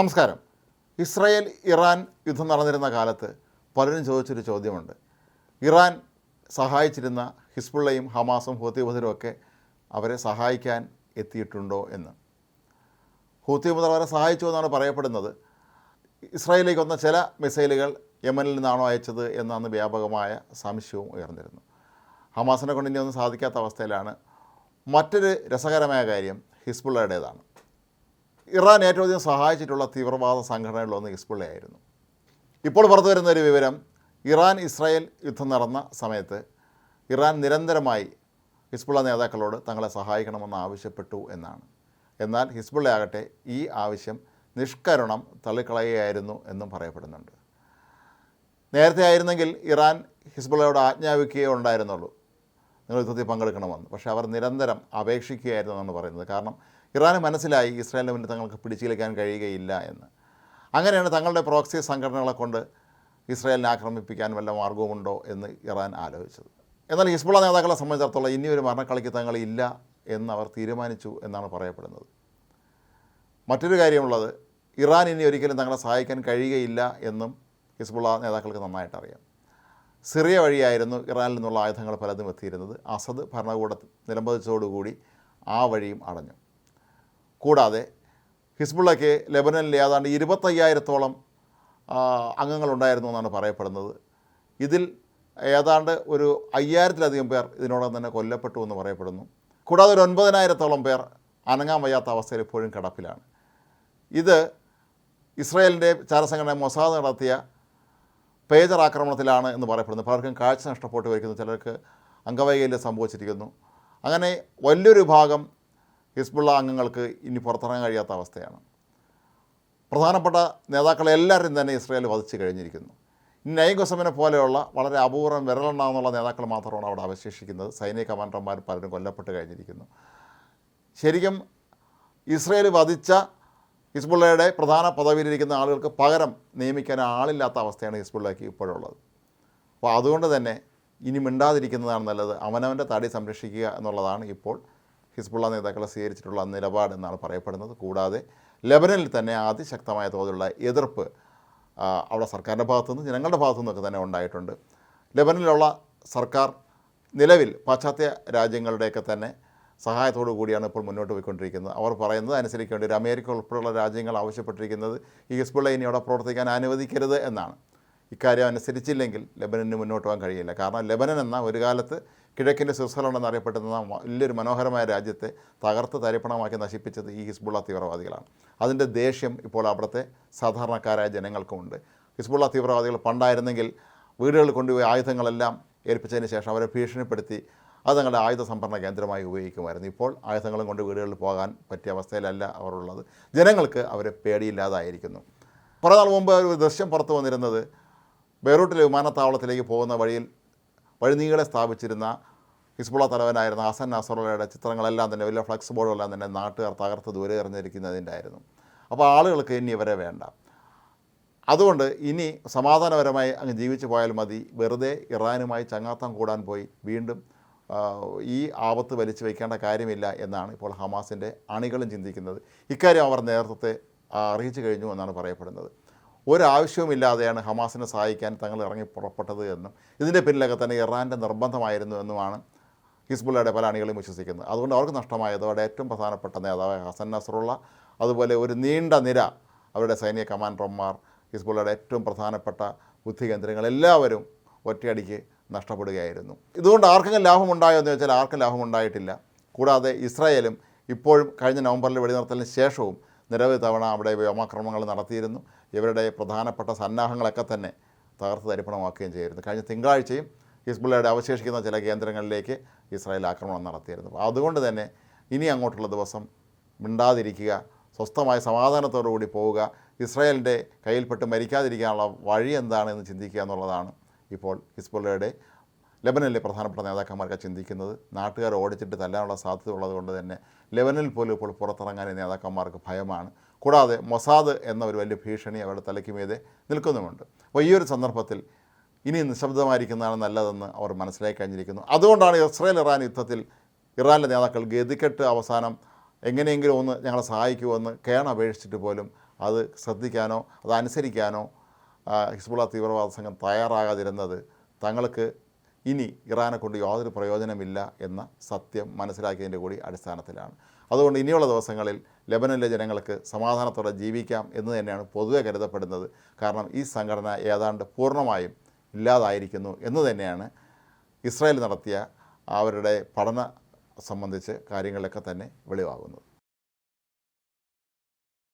നമസ്കാരം. Israel Iran യുദ്ധം നടന്നിരുന്ന കാലത്ത് പലരും ചോദിച്ചൊരു ചോദ്യമുണ്ട്. ഇറാൻ സഹായിച്ചിരുന്ന ഹിസ്ബുള്ളയും ഹമാസും ഹൂത്തി ഒക്കെ അവരെ സഹായിക്കാൻ എത്തിയിട്ടുണ്ടോ എന്ന്. ഹൂത്തിബുദ്ധർ അവരെ സഹായിച്ചു എന്നാണ് പറയപ്പെടുന്നത്. ഇസ്രായേലിലേക്ക് വന്ന ചില മിസൈലുകൾ യമനിൽ നിന്നാണോ അയച്ചത് എന്നാണ് വ്യാപകമായ സംശയവും ഉയർന്നിരുന്നു ഹമാസിനെ കൊണ്ട് ഒന്നും സാധിക്കാത്ത അവസ്ഥയിലാണ്. മറ്റൊരു രസകരമായ കാര്യം ഹിസ്ബുള്ളയുടേതാണ്. ഇറാൻ ഏറ്റവും അധികം സഹായിച്ചിട്ടുള്ള തീവ്രവാദ സംഘടനകളിലൊന്ന് ഹിസ്ബുള്ളയായിരുന്നു ഇപ്പോൾ പുറത്തു വരുന്ന ഒരു വിവരം ഇറാൻ ഇസ്രായേൽ യുദ്ധം നടന്ന സമയത്ത് ഇറാൻ നിരന്തരമായി ഹിസ്ബുള്ള നേതാക്കളോട് തങ്ങളെ സഹായിക്കണമെന്ന് ആവശ്യപ്പെട്ടു എന്നാണ്. എന്നാൽ ഹിസ്ബുള്ള ആകട്ടെ ഈ ആവശ്യം നിഷ്കരണം തള്ളിക്കളയുകയായിരുന്നു എന്നും പറയപ്പെടുന്നുണ്ട്. നേരത്തെ ആയിരുന്നെങ്കിൽ ഇറാൻ ഹിസ്ബുള്ളയോട് ആജ്ഞാപിക്കുകയേ ഉണ്ടായിരുന്നുള്ളൂ. നിങ്ങൾ യുദ്ധത്തിൽ പങ്കെടുക്കണമെന്ന്. പക്ഷേ അവർ നിരന്തരം അപേക്ഷിക്കുകയായിരുന്നു എന്നാണ് പറയുന്നത്. കാരണം ഇറാന് മനസ്സിലായി ഇസ്രായേലിന് മുന്നിൽ തങ്ങൾക്ക് പിടിച്ചിരിക്കാൻ കഴിയുകയില്ല എന്ന്. അങ്ങനെയാണ് തങ്ങളുടെ പ്രോക്സി സംഘടനകളെ കൊണ്ട് ഇസ്രായേലിനെ ആക്രമിപ്പിക്കാൻ വല്ല മാർഗവുമുണ്ടോ എന്ന് ഇറാൻ ആലോചിച്ചത്. എന്നാൽ ഹിസ്ബുള നേതാക്കളെ സംബന്ധിച്ചിടത്തോളം ഇനി ഒരു മരണക്കളിക്ക് തങ്ങൾ ഇല്ല എന്ന് അവർ തീരുമാനിച്ചു എന്നാണ് പറയപ്പെടുന്നത്. മറ്റൊരു കാര്യമുള്ളത് ഇറാൻ ഇനി ഒരിക്കലും തങ്ങളെ സഹായിക്കാൻ കഴിയുകയില്ല എന്നും ഹിസ്ബുള്ള നേതാക്കൾക്ക് നന്നായിട്ട് അറിയാം സിറിയ വഴിയായിരുന്നു ഇറാനിൽ നിന്നുള്ള ആയുധങ്ങൾ പലതും എത്തിയിരുന്നത്. അസദ് ഭരണകൂടത്തിൽ നിലംപതിച്ചതോടുകൂടി ആ വഴിയും അടഞ്ഞു. കൂടാതെ ഹിസ്ബുള്ളയ്ക്ക് ലെബനനിൽ ഏതാണ്ട് ഇരുപത്തയ്യായിരത്തോളം അംഗങ്ങളുണ്ടായിരുന്നു എന്നാണ് പറയപ്പെടുന്നത്. ഇതിൽ ഏതാണ്ട് ഒരു അയ്യായിരത്തിലധികം പേർ ഇതിനോടകം തന്നെ കൊല്ലപ്പെട്ടു എന്ന് പറയപ്പെടുന്നു. കൂടാതെ ഒരു ഒൻപതിനായിരത്തോളം പേർ അനങ്ങാൻ വയ്യാത്ത അവസ്ഥയിൽ ഇപ്പോഴും കിടപ്പിലാണ്. ഇത് ഇസ്രായേലിന്റെ ചാരസംഘടന മൊസാദ് നടത്തിയ പേജർ ആക്രമണത്തിലാണ് എന്ന് പറയപ്പെടുന്നു. പലർക്കും കാഴ്ച നഷ്ടപ്പെട്ടു വയ്ക്കുന്നു ചിലർക്ക് അംഗവൈകല്യം സംഭവിച്ചിരിക്കുന്നു. അങ്ങനെ വലിയൊരു ഭാഗം ഹിസ്ബുള്ള അംഗങ്ങൾക്ക് ഇനി പുറത്തിറങ്ങാൻ കഴിയാത്ത അവസ്ഥയാണ്. പ്രധാനപ്പെട്ട നേതാക്കളെ എല്ലാവരും തന്നെ ഇസ്രായേൽ വധിച്ചു കഴിഞ്ഞിരിക്കുന്നു. നൈം പോലെയുള്ള വളരെ അപൂർവം വിരലെണ്ണാവുന്നുള്ള നേതാക്കൾ മാത്രമാണ് അവിടെ അവശേഷിക്കുന്നത്. സൈനിക കമാൻഡർമാർ പലരും കൊല്ലപ്പെട്ട് കഴിഞ്ഞിരിക്കുന്നു. ശരിക്കും ഇസ്രയേൽ വധിച്ച ഹിസ്ബുള്ളയുടെ പ്രധാന പദവിയിലിരിക്കുന്ന ആളുകൾക്ക് പകരം നിയമിക്കാൻ ആളില്ലാത്ത അവസ്ഥയാണ് ഹിസ്ബുള്ളയ്ക്ക് ഇപ്പോഴുള്ളത്. അപ്പോൾ അതുകൊണ്ട് തന്നെ ഇനി മിണ്ടാതിരിക്കുന്നതാണ് നല്ലത്. അവനവന്റെ തടി സംരക്ഷിക്കുക എന്നുള്ളതാണ് ഇപ്പോൾ ഹിസ്ബുള്ള നേതാക്കളെ സ്വീകരിച്ചിട്ടുള്ള നിലപാടെന്നാണ് പറയപ്പെടുന്നത്. കൂടാതെ ലെബനനിൽ തന്നെ അതിശക്തമായ തോതിലുള്ള എതിർപ്പ് അവിടെ സർക്കാരിന്റെ ഭാഗത്തുനിന്ന് ജനങ്ങളുടെ ഭാഗത്തു നിന്നൊക്കെ തന്നെ ഉണ്ടായിട്ടുണ്ട്. ലെബനനിലുള്ള സർക്കാർ നിലവിൽ പാശ്ചാത്യ രാജ്യങ്ങളുടെയൊക്കെ തന്നെ സഹായത്തോടു കൂടിയാണ് ഇപ്പോൾ മുന്നോട്ട് പോയിക്കൊണ്ടിരിക്കുന്നത്. അവർ പറയുന്നത് അനുസരിക്കേണ്ടി ഒരു അമേരിക്ക ഉൾപ്പെടെയുള്ള രാജ്യങ്ങൾ ആവശ്യപ്പെട്ടിരിക്കുന്നത് ഈ ഹിസ്ബുള്ള ഇനി അവിടെ പ്രവർത്തിക്കാൻ അനുവദിക്കരുത് എന്നാണ്. ഇക്കാര്യം അനുസരിച്ചില്ലെങ്കിൽ ലെബനന് മുന്നോട്ട് പോകാൻ കഴിയില്ല. കാരണം ലെബനൻ എന്ന ഒരു കാലത്ത് കിഴക്കിന്റെ സ്വിറ്റ്സർലൻഡ് എന്നറിയപ്പെടുന്ന വലിയൊരു മനോഹരമായ രാജ്യത്തെ തകർത്ത് തരിപ്പണമാക്കി നശിപ്പിച്ചത് ഈ ഹിസ്ബുള്ള തീവ്രവാദികളാണ്. അതിന്റെ ദേഷ്യം ഇപ്പോൾ അവിടുത്തെ സാധാരണക്കാരായ ജനങ്ങൾക്കുമുണ്ട്. ഹിസ്ബുള്ള തീവ്രവാദികൾ പണ്ടായിരുന്നെങ്കിൽ വീടുകളിൽ കൊണ്ടുപോയി ആയുധങ്ങളെല്ലാം ഏൽപ്പിച്ചതിന് ശേഷം അവരെ ഭീഷണിപ്പെടുത്തി അത് തങ്ങളുടെ ആയുധ സംഭരണ കേന്ദ്രമായി ഉപയോഗിക്കുമായിരുന്നു. ഇപ്പോൾ ആയുധങ്ങളും കൊണ്ട് വീടുകളിൽ പോകാൻ പറ്റിയ അവസ്ഥയിലല്ല അവരുള്ളത്. ജനങ്ങൾക്ക് അവരെ പേടിയില്ലാതായിരിക്കുന്നു. കുറേ നാൾ മുമ്പ് ഒരു ദൃശ്യം പുറത്തു വന്നിരുന്നത് ബെയ്റൂട്ടിലെ വിമാനത്താവളത്തിലേക്ക് പോകുന്ന വഴിയിൽ വഴിനീളെ സ്ഥാപിച്ചിരുന്ന ഹിസ്ബുള്ള തലവനായിരുന്ന ഹസൻ നസറുള്ളയുടെ ചിത്രങ്ങളെല്ലാം തന്നെ വലിയ ഫ്ലക്സ് ബോർഡുകളെല്ലാം തന്നെ നാട്ടുകാർ തകർത്ത് ദൂരെ എറിഞ്ഞിരിക്കുന്നതിന്റെ ആയിരുന്നു അപ്പോൾ ആളുകൾക്ക് ഇനി ഇവരെ വേണ്ട. അതുകൊണ്ട് ഇനി സമാധാനപരമായി അങ്ങ് ജീവിച്ചു പോയാൽ മതി. വെറുതെ ഇറാനുമായി ചങ്ങാത്തം കൂടാൻ പോയി. വീണ്ടും ഈ ആപത്ത് വലിച്ചു വയ്ക്കേണ്ട കാര്യമില്ല എന്നാണ് ഇപ്പോൾ ഹമാസിന്റെ അണികളും ചിന്തിക്കുന്നത്. ഇക്കാര്യം അവർ നേതൃത്വത്തെ അറിയിച്ചു കഴിഞ്ഞു എന്നാണ് പറയപ്പെടുന്നത്. ഒരാവശ്യവുമില്ലാതെയാണ് ഹമാസിനെ സഹായിക്കാൻ തങ്ങൾ ഇറങ്ങി പുറപ്പെട്ടത് എന്നും ഇതിന്റെ പിന്നിലൊക്കെ തന്നെ ഇറാന്റെ നിർബന്ധമായിരുന്നു എന്നുമാണ് ഹിസ്ബുള്ളയുടെ പല അണികളും വിശ്വസിക്കുന്നത്. അതുകൊണ്ട് അവർക്ക് നഷ്ടമായത് അവരുടെ ഏറ്റവും പ്രധാനപ്പെട്ട നേതാവ് ഹസൻ നസറുള്ള അതുപോലെ ഒരു നീണ്ട നിര അവരുടെ സൈനിക കമാൻഡർമാർ ഹിസ്ബുള്ളയുടെ ഏറ്റവും പ്രധാനപ്പെട്ട ബുദ്ധി കേന്ദ്രങ്ങൾ എല്ലാവരും ഒറ്റയടിക്ക് നഷ്ടപ്പെടുകയായിരുന്നു. ഇതുകൊണ്ട് ആർക്കെങ്കിലും ലാഭമുണ്ടായോ എന്ന് ചോദിച്ചാൽ ആർക്കും ലാഭമുണ്ടായിട്ടില്ല. കൂടാതെ ഇസ്രായേലും ഇപ്പോഴും കഴിഞ്ഞ നവംബറിൽ വെടിനിർത്തലിന് ശേഷവും നിരവധി തവണ അവിടെ വ്യോമാക്രമണങ്ങൾ നടത്തിയിരുന്നു. ഇവരുടെ പ്രധാനപ്പെട്ട സന്നാഹങ്ങളൊക്കെ തന്നെ തകർത്ത് തരിപ്പണമാക്കുകയും ചെയ്തിരുന്നു. കഴിഞ്ഞ തിങ്കളാഴ്ചയും ഹിസ്ബുള്ളയുടെ അവശേഷിക്കുന്ന ചില കേന്ദ്രങ്ങളിലേക്ക് ഇസ്രായേൽ ആക്രമണം നടത്തിയിരുന്നു. അതുകൊണ്ട് തന്നെ ഇനി അങ്ങോട്ടുള്ള ദിവസം മിണ്ടാതിരിക്കുക സ്വസ്ഥമായ സമാധാനത്തോടുകൂടി പോവുക ഇസ്രായേലിന്റെ കയ്യിൽപ്പെട്ട് മരിക്കാതിരിക്കാനുള്ള വഴി എന്താണെന്ന് ചിന്തിക്കുക എന്നുള്ളതാണ് ഇപ്പോൾ ഹിസ്ബുള്ളയുടെ ലെബനനിലെ പ്രധാനപ്പെട്ട നേതാക്കന്മാർക്ക് ചിന്തിക്കുന്നത്. നാട്ടുകാർ ഓടിച്ചിട്ട് തല്ലാനുള്ള സാധ്യത ഉള്ളതുകൊണ്ട് തന്നെ ലെബനനിൽ പോലും ഇപ്പോൾ പുറത്തിറങ്ങാൻ നേതാക്കന്മാർക്ക് ഭയമാണ്. കൂടാതെ മൊസാദ് എന്ന ഒരു വലിയ ഭീഷണി അവരുടെ തലയ്ക്ക് മീതെ നിൽക്കുന്നുമുണ്ട്. അപ്പോൾ ഈ ഒരു സന്ദർഭത്തിൽ ഇനി നിശബ്ദമായിരിക്കുന്നതാണ് നല്ലതെന്ന് അവർ മനസ്സിലാക്കി കഴിഞ്ഞിരിക്കുന്നു. അതുകൊണ്ടാണ് ഇസ്രായേൽ ഇറാൻ യുദ്ധത്തിൽ ഇറാനിലെ നേതാക്കൾ ഗതികെട്ട് അവസാനം എങ്ങനെയെങ്കിലും ഒന്ന് ഞങ്ങളെ സഹായിക്കുമെന്ന് കേണ അപേക്ഷിച്ചിട്ട് പോലും അത് ശ്രദ്ധിക്കാനോ അത് അനുസരിക്കാനോ ഹിസ്ബുള്ള തീവ്രവാദ സംഘം തയ്യാറാകാതിരുന്നത് തങ്ങൾക്ക് ഇനി ഇറാനെ കൊണ്ട് യാതൊരു പ്രയോജനമില്ല എന്ന സത്യം മനസ്സിലാക്കിയതിന്റെ കൂടി അടിസ്ഥാനത്തിലാണ്. അതുകൊണ്ട് ഇനിയുള്ള ദിവസങ്ങളിൽ ലെബനനിലെ ജനങ്ങൾക്ക് സമാധാനത്തോടെ ജീവിക്കാം എന്ന് തന്നെയാണ് പൊതുവെ കരുതപ്പെടുന്നത്. കാരണം ഈ സംഘടന ഏതാണ്ട് പൂർണമായും ഇല്ലാതായിരിക്കുന്നു എന്ന് തന്നെയാണ് ഇസ്രായേൽ നടത്തിയ അവരുടെ പഠന സംബന്ധിച്ച് കാര്യങ്ങളിലൊക്കെ തന്നെ വെളിവാകുന്നത്.